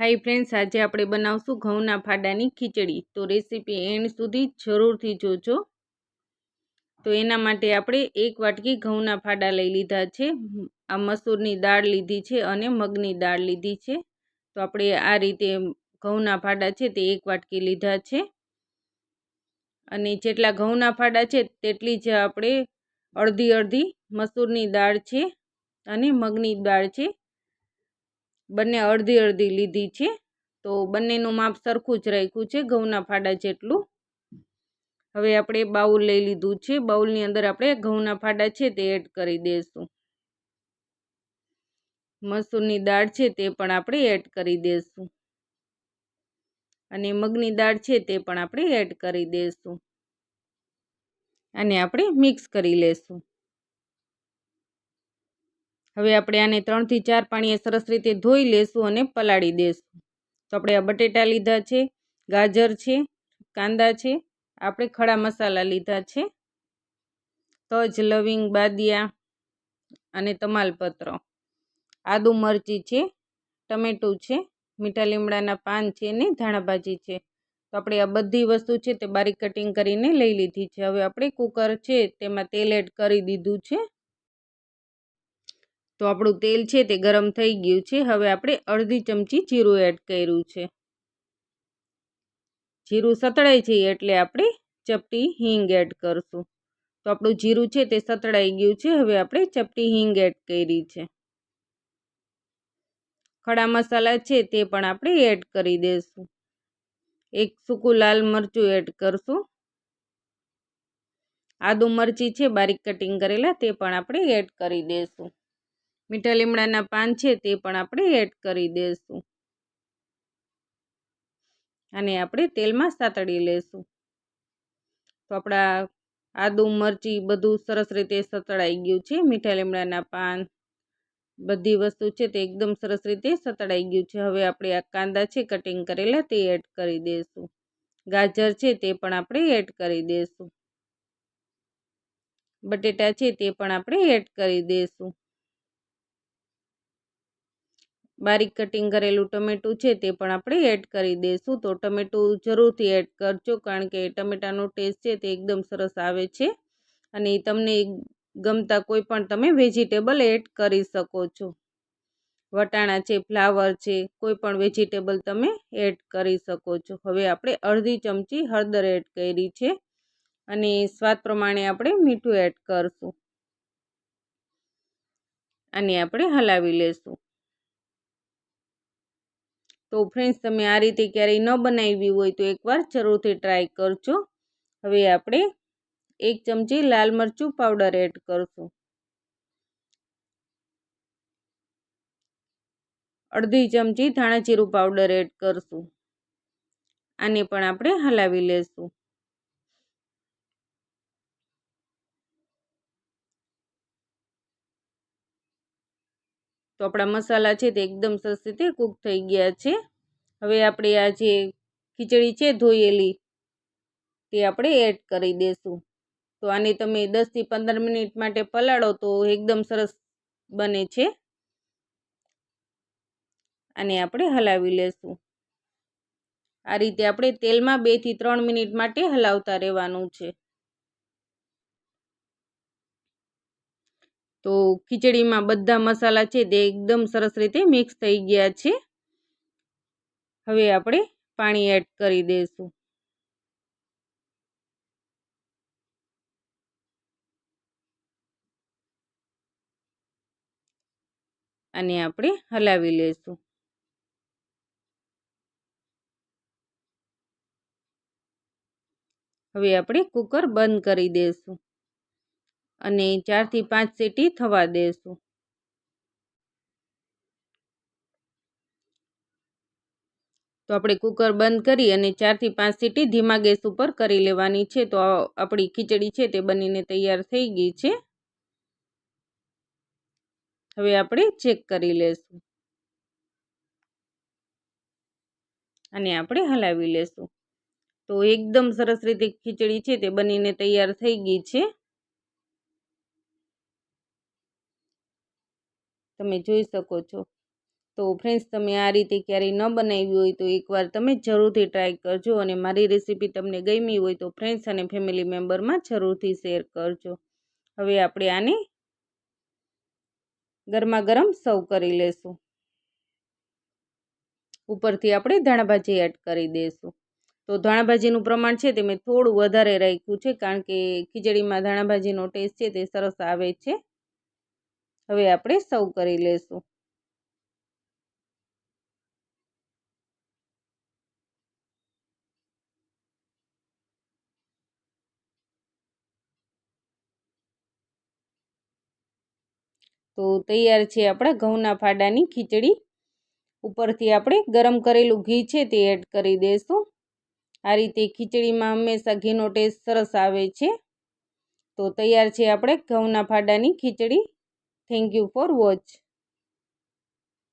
High friends, આજે આપણે બનાવશું ઘઉંના ફાડાની ખીચડી. તો રેસીપી એન્ડ સુધી જરૂરથી જોજો. તો એના માટે આપણે એક વાટકી ઘઉંના ફાડા લઈ લીધા છે. આ મસૂરની દાળ લીધી છે અને મગની દાળ લીધી છે. તો આપણે આ રીતે ઘઉંના ફાડા છે તે એક વાટકી લીધા છે. અને જેટલા ઘઉંના ફાડા છે તેટલી જ આપણે અડધી અડધી મસૂરની દાળ છે અને મગની દાળ છે. બંને અડધી અડધી લીધી છે. તો બંનેનું માપ સરખું જ રાખ્યું છે, ઘઉંના ફાડા જેટલું. હવે આપણે બાઉલ લઈ લીધું છે. બાઉલની અંદર આપણે ઘઉંના ફાડા છે તે એડ કરી દઈશું મસૂરની દાળ છે તે પણ આપણે એડ કરી દઈશું અને મગની દાળ છે તે પણ આપણે એડ કરી દઈશું અને આપણે મિક્સ કરી લેશું. હવે આપણે આને ત્રણથી ચાર પાણીએ સરસ રીતે ધોઈ લેશું અને પલાળી દેશું. તો આપણે આ બટેટા લીધા છે, ગાજર છે, કાંદા છે, આપણે ખડા મસાલા લીધા છે, તજ, લવિંગ, બાદિયા અને તમાલપત્ર. આદુ મરચી છે, ટમેટું છે, મીઠા લીમડાના પાન છે ને ધાણાભાજી છે. તો આપણે આ બધી વસ્તુ છે તે બારીક કટિંગ કરીને લઈ લીધી છે. હવે આપણે કુકર છે તેમાં તેલ એડ કરી દીધું છે. તો આપણું તેલ છે તે ગરમ થઈ ગયું છે. હવે આપણે અડધી ચમચી જીરું એડ કર્યું છે. જીરું સતળાઈ છે એટલે આપણે ચપટી હિંગ એડ કરશું. તો આપણું જીરું છે તે સતળાઈ ગયું છે. હવે આપણે ચપટી હિંગ એડ કરી છે. ખડા મસાલા છે તે પણ આપણે એડ કરી દઈશું એક સૂકું લાલ મરચું એડ કરશું. આદુ મરચી છે, બારીક કટિંગ કરેલા, તે પણ આપણે એડ કરી દઈશું મીઠા લીમડાના પાન છે તે પણ આપણે એડ કરી દઈશું. અને આપણે તેલમાં સાતળી લેશું. તો આપણા આદુ, મરચી બધું સરસ રીતે સતળાઈ ગયું છે. મીઠા લીમડાના પાન બધી વસ્તુ છે તે એકદમ સરસ રીતે સતળાઈ ગયું છે. હવે આપણે આ કાંદા છે કટિંગ કરેલા તે એડ કરી દઈશું. ગાજર છે તે પણ આપણે એડ કરી દઈશું. બટેટા છે તે પણ આપણે એડ કરી દઈશું. બારીક કટિંગ કરેલું ટમેટું છે તે પણ આપણે એડ કરી દઈશું. તો ટમેટું જરૂરથી એડ કરજો, કારણ કે ટમેટાનો ટેસ્ટ છે તે એકદમ સરસ આવે છે. અને તમને ગમતા કોઈ પણ તમે વેજીટેબલ એડ કરી શકો છો. વટાણા છે, ફ્લાવર છે, કોઈ પણ વેજીટેબલ તમે એડ કરી શકો છો. હવે આપણે અડધી ચમચી હળદર એડ કરી છે. અને સ્વાદ પ્રમાણે આપણે મીઠું એડ કરશું. અને આપણે હલાવી લેશું. તો ફ્રેન્ડ્સ તમે આ રીતે ક્યારેય ન બનાવી હોય તો એકવાર જરૂરથી ટ્રાય કરજો. હવે આપણે એક ચમચી લાલ મરચું પાવડર એડ કરશું. અડધી ચમચી ધાણા જીરું પાવડર એડ કરશું. આને પણ આપણે હલાવી લેશું. તો આપણા મસાલા છે તે એકદમ સરસ રીતે કૂક થઈ ગયા છે. હવે આપણે આ જે ખીચડી છે ધોયેલી, તે આપણે એડ કરી દઈશું તો આને તમે દસથી પંદર મિનિટ માટે પલાળો તો એકદમ સરસ બને છે. આને આપણે હલાવી લેશું. આ રીતે આપણે તેલમાં બેથી ત્રણ મિનિટ માટે હલાવતા રહેવાનું છે. તો ખીચડીમાં બધા મસાલા છે તે એકદમ સરસ રીતે મિક્સ થઈ ગયા છે. હવે આપણે પાણી એડ કરી દઈશું. અને આપણે હલાવી લઈશું. હવે આપણે કુકર બંધ કરી દઈશું. અને ચારથી પાંચ સીટી થવા દેશું. તો આપણે કુકર બંધ કરી અને ચારથી પાંચ સીટી ધીમા ગેસ ઉપર કરી લેવાની છે. તો આપણી ખીચડી છે તે બનીને તૈયાર થઈ ગઈ છે. હવે આપણે ચેક કરી લેશું. અને આપણે હલાવી લેશું. તો એકદમ સરસ રીતે ખીચડી છે તે બનીને તૈયાર થઈ ગઈ છે. તમે જોઈ શકો છો. તો ફ્રેન્ડ્સ તમે આ રીતે ક્યારેય ન બનાવી હોય તો એકવાર તમે જરૂરથી ટ્રાય કરજો અને મારી રેસીપી તમને ગમી હોય તો ફ્રેન્ડ્સ અને ફેમિલી મેમ્બરમાં જરૂરથી શેર કરજો. હવે આપણે આને ગરમા ગરમ સર્વ કરી લેશું. ઉપરથી આપણે ધાણાભાજી એડ કરી દઈશું તો ધાણાભાજીનું પ્રમાણ છે તે મેં થોડું વધારે રાખ્યું છે કારણ કે ખીચડીમાં ધાણાભાજીનો ટેસ્ટ છે તે સરસ આવે છે. હવે આપણે સર્વ કરી લેશું તો તૈયાર છે આપણા ઘઉંના ફાડાની ખીચડી. ઉપરથી આપણે ગરમ કરેલું ઘી છે તે એડ કરી દઈશું. આ રીતે ખીચડીમાં હંમેશા ઘીનો ટેસ્ટ સરસ આવે છે. તો તૈયાર છે આપણે ઘઉંના ફાડાની ખીચડી. Thank you for watch